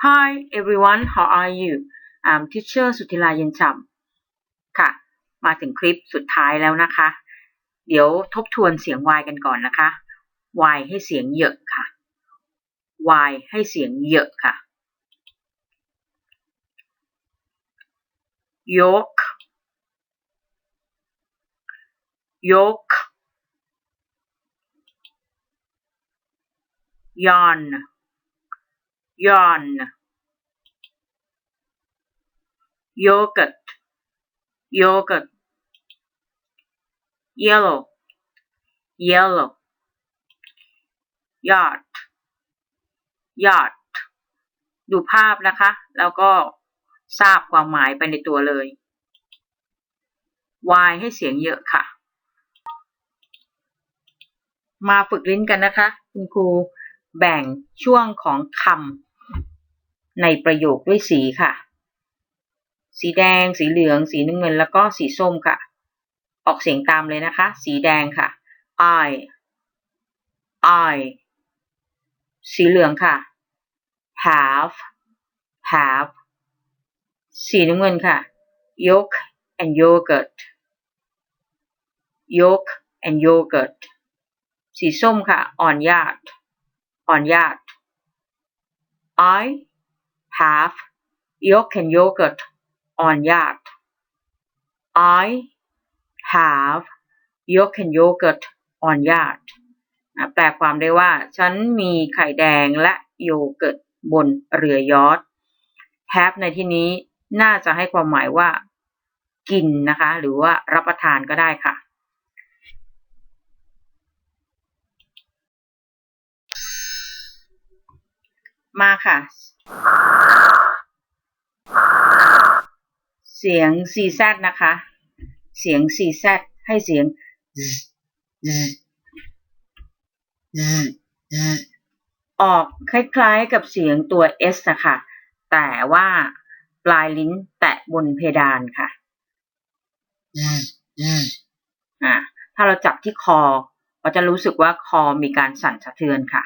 Hi everyone how are you I'm teacher สุธิลาเย็นฉ่ำค่ะ มาถึงคลิปสุดท้ายแล้วนะคะ เดี๋ยวทบทวนเสียง y กันก่อนนะคะ y ให้เสียงเยอะค่ะ y ให้เสียงเยอะค่ะ yolk yolk yarn yarn yogurt yogurt yellow yellow yard yard ดูภาพนะคะ แล้วก็ทราบความหมายไปในตัวเลย y ให้เสียงเยอะค่ะ มาฝึกลิ้นกันนะคะ คุณครูแบ่งช่วงของคำ ในประโยคด้วยสีค่ะ สีแดง สีเหลือง สีน้ำเงิน แล้วก็สีส้มค่ะ ออกเสียงตามเลยนะคะ สีแดงค่ะ I I สีเหลืองค่ะ have have สีน้ำเงินค่ะ yolk and yogurt yolk and yogurt สีส้มค่ะ on yard on yard I have yolk and yogurt on yard I have yolk and yogurt on yard แปลความได้ว่า ฉันมีไข่แดงและโยเกิร์ตบนเรือยอท have ในที่นี้น่าจะให้ความหมายว่า กินนะคะ หรือว่ารับประทานก็ได้ค่ะ มาค่ะ เสียง CZ นะคะ เสียง CZ ให้เสียง z z z z ออกคล้ายๆกับเสียงตัว S นะคะ แต่ว่าปลายลิ้นแตะบนเพดานค่ะอ่าถ้าเราจับที่คอเราจะรู้สึกว่าคอมีการสั่นสะเทือนค่ะ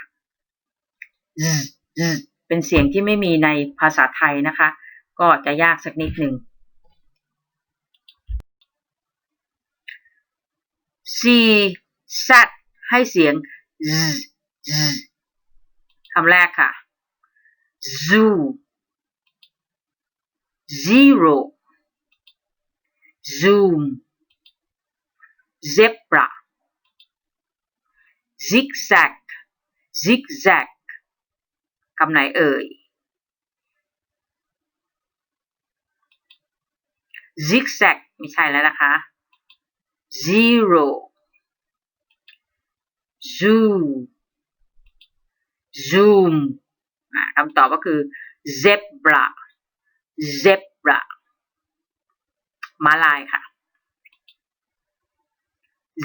เป็นเสียงที่ไม่มีในภาษาไทยนะคะ ก็จะยากสักนิดหนึ่ง C Z ให้เสียง Z z คำแรกค่ะ zoo zero zoom zebra zigzag zigzag คำไหนเอ่ย zigzag ไม่ใช่แล้วนะคะ zero zoo zoom คำตอบก็คือ zebra zebra มาลายค่ะ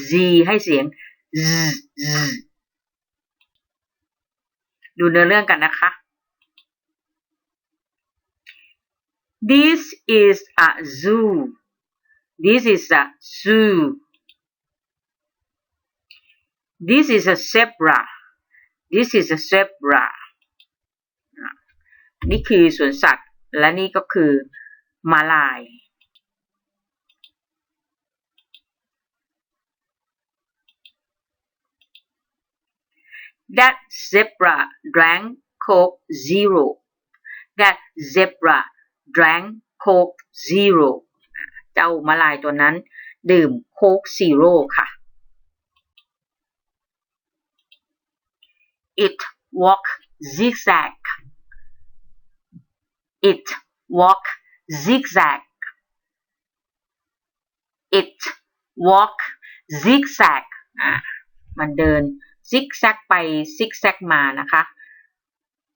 z ให้เสียง z z ดูเนื้อเรื่องกันนะคะ This is a zoo This is a zoo This is a zebra This is a zebra นี่คือสวนสัตว์ และนี่ก็คือมาลาย That zebra drank Coke Zero. That zebra drank Coke Zero. เจ้ามาลายตัวนั้นดื่มโค้กซีโร่ค่ะ It walk zigzag. It walk zigzag. It walk zigzag อะมันเดินซิกแซกไปซิกแซกมานะคะ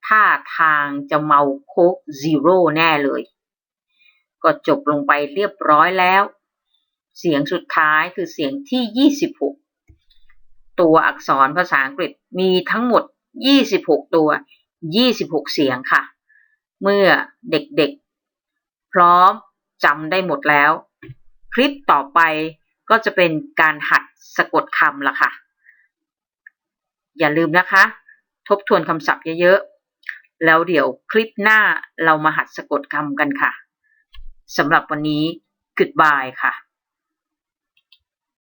ท่าทางจะเมาโคกซีโร่แน่เลย ก็จบลงไปเรียบร้อยแล้ว เสียงสุดท้ายคือเสียงที่ 26 ตัวอักษรภาษาอังกฤษมีทั้งหมด 26 ตัว 26 เสียงค่ะ เมื่อเด็กๆ พร้อมจำได้หมดแล้ว คลิปต่อไปก็จะเป็นการหัดสะกดคำละค่ะ อย่าลืมนะคะ ทบทวนคำศัพท์เยอะๆ แล้วเดี๋ยวคลิปหน้าเรามาหัดสะกดคำกันค่ะสำหรับวันนี้ goodbye ค่ะ